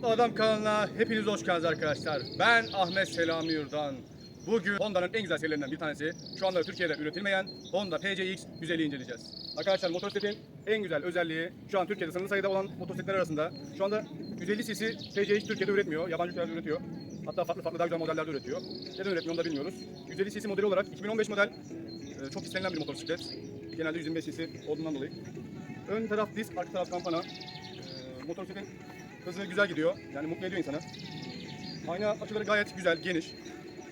Toplu Adam kanalına hepiniz hoş geldiniz arkadaşlar. Ben Ahmet Selami Yurdan. Bugün Honda'nın en güzel serilerinden bir tanesi. Şu anda Türkiye'de üretilmeyen Honda PCX 150'yi inceleyeceğiz. Arkadaşlar motosikletin en güzel özelliği şu an Türkiye'de sınırlı sayıda olan motosikletler arasında. Şu anda 150 cc PCX Türkiye'de üretmiyor. Yabancı ülkelerde üretiyor. Hatta farklı farklı daha güzel modellerde üretiyor. Neden üretmiyor onu da bilmiyoruz. 150 cc modeli olarak 2015 model e, çok istenilen bir motosiklet. Genelde 125 cc olduğundan dolayı. Ön taraf disk, arka taraf kampana. E, motosikletin hızı güzel gidiyor. Yani mutlu ediyor insanı. Ayna açıları gayet güzel, geniş.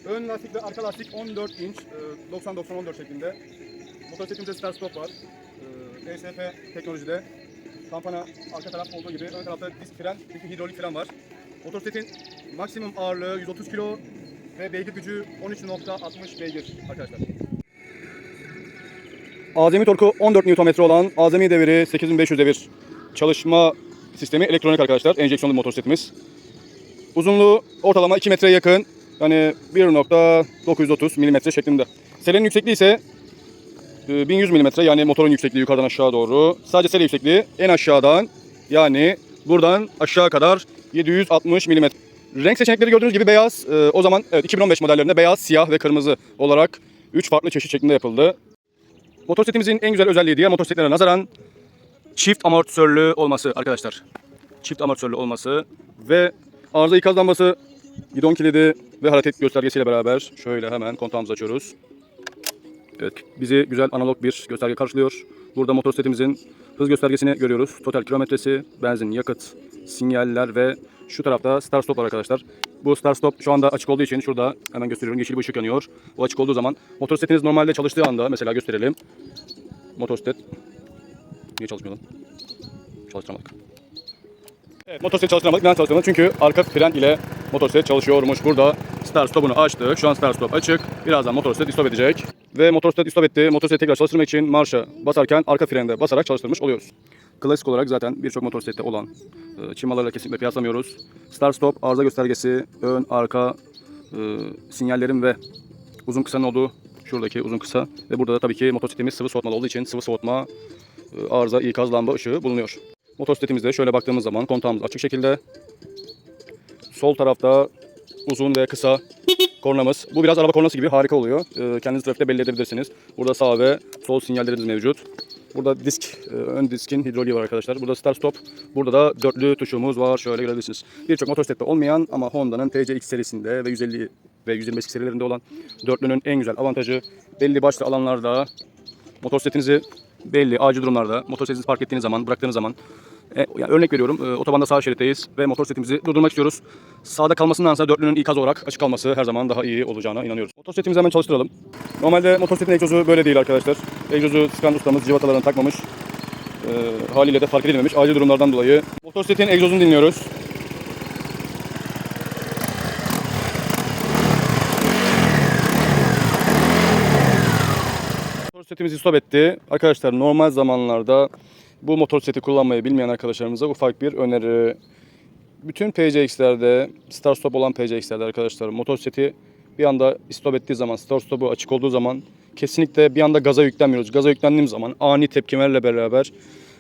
Ön lastik ve arka lastik 14 inç, e, 90-90-14 şeklinde. Motosikletimizde start stop var. E, ESP teknolojide. Kampana arka taraf olduğu gibi ön tarafta disk fren, çünkü hidrolik fren var. Motosikletin maksimum ağırlığı 130 kilo ve beygir gücü 13.60 beygir arkadaşlar. Azami torku 14 Nm olan azami deviri 8500 devir. Çalışma sistemi elektronik arkadaşlar. Enjeksiyonlu motosikletimiz. Uzunluğu ortalama 2 metreye yakın. Yani 1.930 mm şeklinde. Selenin yüksekliği ise e, 1100 mm yani motorun yüksekliği yukarıdan aşağı doğru. Sadece sele yüksekliği en aşağıdan yani buradan aşağı kadar 760 mm. Renk seçenekleri gördüğünüz gibi beyaz. E, O zaman evet 2015 modellerinde beyaz, siyah ve kırmızı olarak 3 farklı çeşit şeklinde yapıldı. Motosikletimizin en güzel özelliği diğer motosikletlere nazaran çift amortisörlü olması arkadaşlar. Çift amortisörlü olması ve arıza ikaz lambası, gidon kilidi ve hareket göstergesiyle beraber şöyle hemen kontağımızı açıyoruz. Evet, bizi güzel analog bir gösterge karşılıyor. Burada motosikletimizin hız göstergesini görüyoruz. Total kilometresi, benzin, yakıt, sinyaller ve şu tarafta start stop var arkadaşlar. Bu start stop şu anda açık olduğu için şurada hemen gösteriyorum. Yeşil bir ışık yanıyor. O açık olduğu zaman motosikletiniz normalde çalıştığı anda mesela gösterelim. Motosiklet Niye çalışmıyor lan? Çalıştıramadık. Evet, motosiklet çalıştıramadık. Neden çalıştıramadık? Çünkü arka fren ile motosiklet çalışıyormuş. Burada start stopunu açtık. Şu an start stop açık. Birazdan motosiklet stop edecek. Ve motosiklet stop etti. Motosikleti tekrar çalıştırmak için marşa basarken arka frende basarak çalıştırmış oluyoruz. Klasik olarak zaten birçok motosiklette olan e, Çin mallarıyla kesinlikle kıyaslamıyoruz. Start stop, arıza göstergesi, ön, arka e, sinyallerin ve uzun kısanın olduğu şuradaki uzun kısa ve burada da tabii ki motosikletimiz sıvı soğutmalı olduğu için sıvı soğutma arıza ikaz lamba ışığı bulunuyor. Motosikletimizde şöyle baktığımız zaman kontağımız açık şekilde. Sol tarafta uzun ve kısa kornamız. Bu biraz araba kornası gibi harika oluyor. E, Kendiniz trafikte belli edebilirsiniz. Burada sağ ve sol sinyallerimiz mevcut. Burada disk, e, ön diskin hidroliği var arkadaşlar. Burada start stop. Burada da dörtlü tuşumuz var. Şöyle görebilirsiniz. Birçok motosiklette olmayan ama Honda'nın TCX serisinde ve 150 ve 125 serilerinde olan dörtlünün en güzel avantajı belli başlı alanlarda motosikletinizi belli acil durumlarda motosikletinizi park ettiğiniz zaman, bıraktığınız zaman e, yani örnek veriyorum e, otobanda sağ şeritteyiz ve motosikletimizi durdurmak istiyoruz. Sağda kalmasındansa dörtlünün ikaz olarak açık kalması her zaman daha iyi olacağına inanıyoruz. Motosikletimizi hemen çalıştıralım. Normalde motosikletin egzozu böyle değil arkadaşlar. Egzozu sıkan ustamız civatalarını takmamış. E, haliyle de fark edilmemiş. Acil durumlardan dolayı. Motosikletin egzozunu dinliyoruz. Motosikletimizi stop etti. Arkadaşlar normal zamanlarda bu motosikleti kullanmayı bilmeyen arkadaşlarımıza ufak bir öneri. Bütün PCX'lerde, start stop olan PCX'lerde arkadaşlar motosikleti bir anda stop ettiği zaman, start stopu açık olduğu zaman kesinlikle bir anda gaza yüklenmiyoruz. Gaza yüklendiğimiz zaman ani tepkimelerle beraber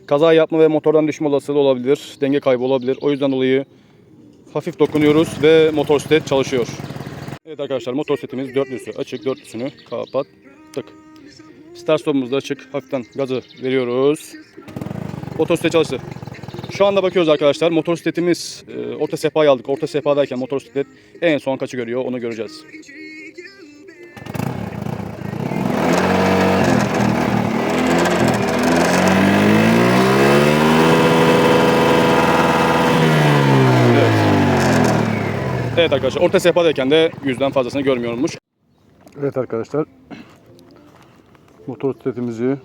kaza yapma ve motordan düşme olasılığı olabilir, denge kaybı olabilir. O yüzden dolayı hafif dokunuyoruz ve motosiklet çalışıyor. Evet arkadaşlar motosikletimiz dörtlüsü açık, dörtlüsünü kapattık. Start stopumuz da açık. Hafiften gazı veriyoruz. Motosiklet çalıştı. Şu anda bakıyoruz arkadaşlar. Motosikletimiz e, orta sehpayı aldık. Orta sehpadayken motosiklet en son kaçı görüyor onu göreceğiz. Evet. Evet arkadaşlar orta sehpadayken de yüzden fazlasını görmüyormuş. Evet arkadaşlar motosikletimizi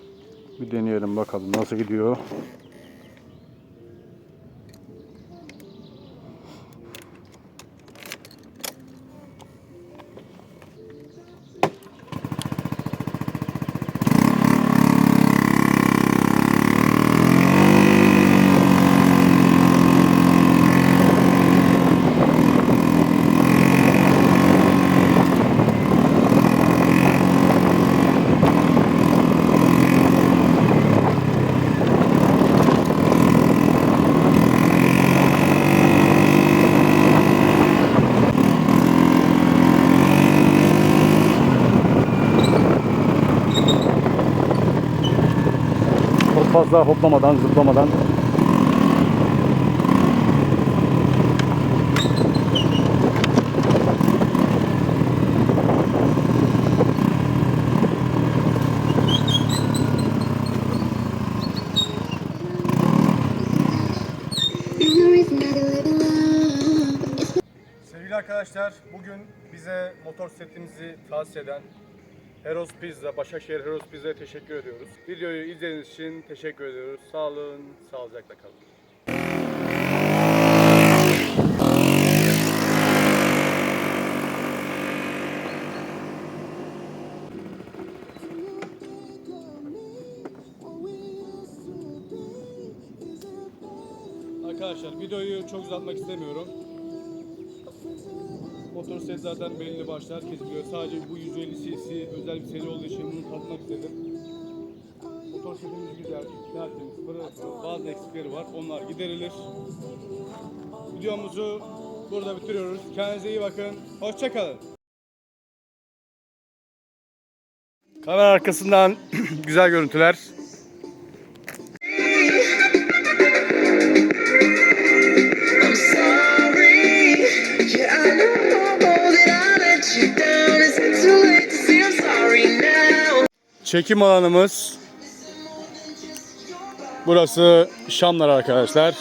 bir deneyelim bakalım nasıl gidiyor. Fazla hoplamadan, zıplamadan. Sevgili arkadaşlar, bugün bize motor setimizi tahsis eden Heroes Pizza, Başakşehir Heroes Pizza'ya teşekkür ediyoruz. Videoyu izlediğiniz için teşekkür ediyoruz. Sağ olun, sağlıcakla kalın. Arkadaşlar videoyu çok uzatmak istemiyorum. Motor set zaten belli başlı herkes biliyor. Sadece bu 150 cc özel bir seri olduğu için bunu tatmak istedim. Motor setimiz güzel, tertemiz, pırıl pırıl. Bazı eksikleri var. Onlar giderilir. Videomuzu burada bitiriyoruz. Kendinize iyi bakın. Hoşçakalın. Kamera arkasından güzel görüntüler. Çekim alanımız. Burası Şamlar arkadaşlar.